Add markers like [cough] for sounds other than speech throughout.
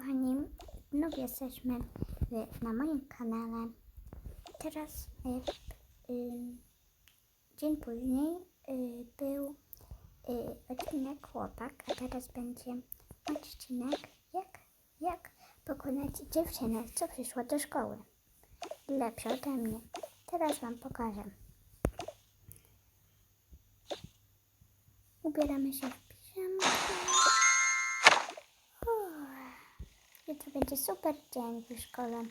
kochani, znów jesteśmy w, na moim kanale. Teraz y, y, dzień później y, był y, odcinek chłopak, a teraz będzie odcinek jak, jak pokonać dziewczynę, co przyszła do szkoły. Lepsza ode mnie. Teraz Wam pokażę. Ubieramy się w Jutro będzie super dzień w szkole.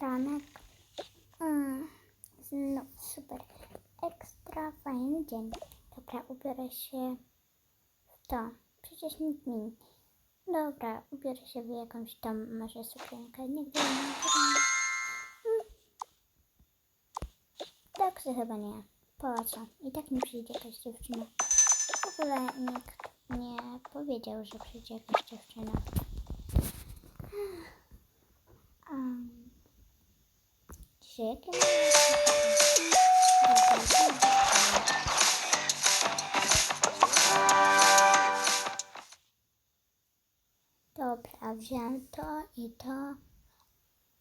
Ranek. Znów super. Ekstra fajny dzień. Dobra, ubiorę się w to. Przecież nikt mi... Dobra, ubiorę się w jakąś tam może sukienkę. Nie wiem. Tak, chyba nie. Po co? I tak nie przyjdzie jakaś dziewczyna. W ogóle nikt nie powiedział, że przyjdzie jakaś dziewczyna. Um, dzisiaj Dobra, wziąłem to i to.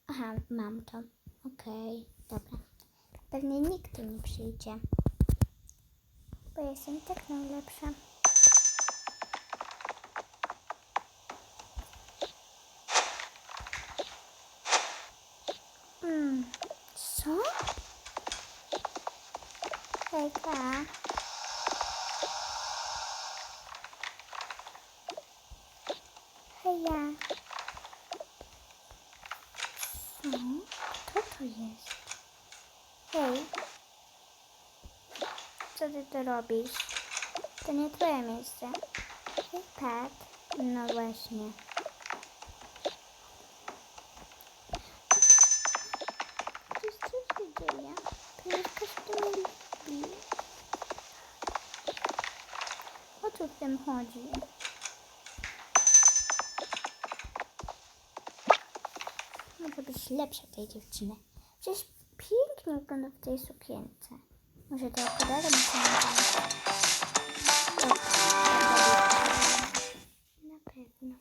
Aha, mam to. Okej, dobra. Pewnie nikt tu nie przyjdzie. Bo jestem tak najlepsza. Mm, co? Hejka. Heja. Co? Kto to jest? Hej. Co ty tu robisz? To nie twoje miejsce. Hej. No właśnie. Przecież co się dzieje? Przecież każdy mnie lubi. Co w tym chodzi? Może być lepsza tej dziewczyny. Przecież pięknie wygląda w tej sukience. Może to nadają. Na pewno.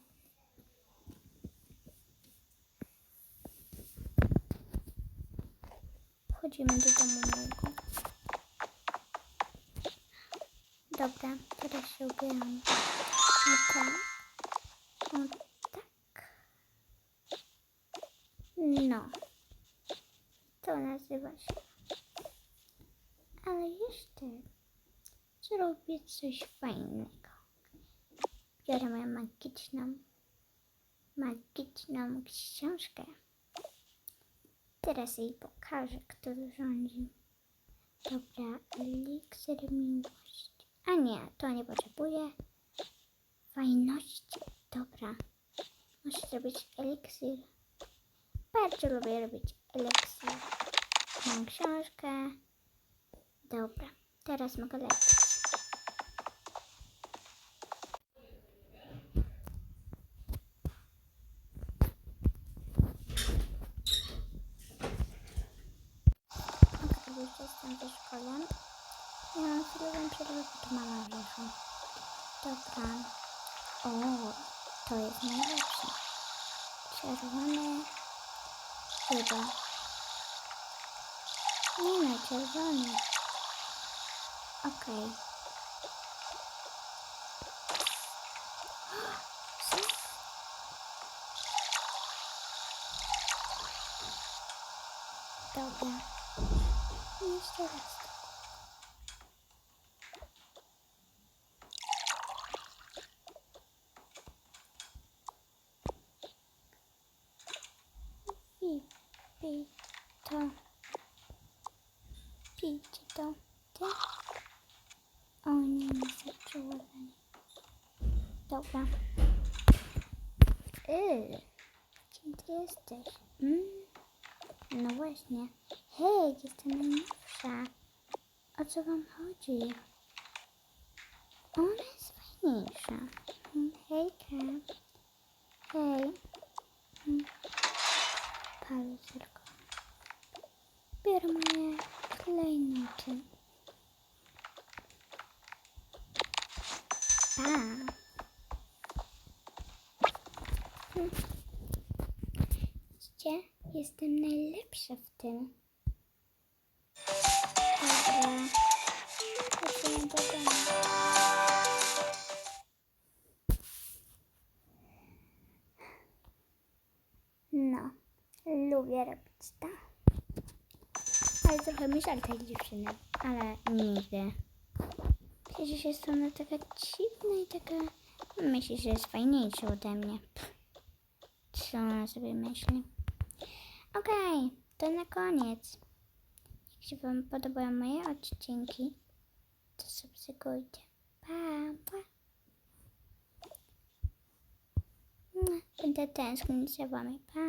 Wchodzimy do domu mojego. Dobra, O tak. O tak. No. To nazywa się. Ale jeszcze zrobię coś fajnego. Biorę moją magiczną, magiczną książkę. Teraz jej pokażę, kto rządzi. Dobra, eliksir miłości. A nie, to nie potrzebuję. Fajności. Dobra. Muszę zrobić eliksir. Bardzo lubię robić eliksir. Mam książkę. Dobra, teraz mogę lecieć. Już jestem ze. Ja mam chwilową przerwę, bo mama wierzą. Dobra. O, to jest najlepsze. Czerwony chyba. Nie no, czerwony. Okej. Co? [gasps] Dobra. Jeszcze raz. I pij to. Pijcie to. Ty? O nie, nie zaczęło. Dobra. Yy, kim ty jesteś? Mm? No właśnie. Hej, jestem najnowsza. O co wam chodzi? Ona jest fajniejsza. tam. Widzicie? Jestem najlepsza w tym. Dobra. No, lubię robić to. Ale trochę mi tej dziewczyny, ale nie źle nigdy. Przecież jest ona taka dziwna i taka... Myśli, że jest fajniejsza ode mnie. Pff. Co ona sobie myśli? Okej, to na koniec. Się Wam podobają moje odcinki, to subskrybujcie. Pa, pa. Mua, Będę tęsknić za Wami. Pa.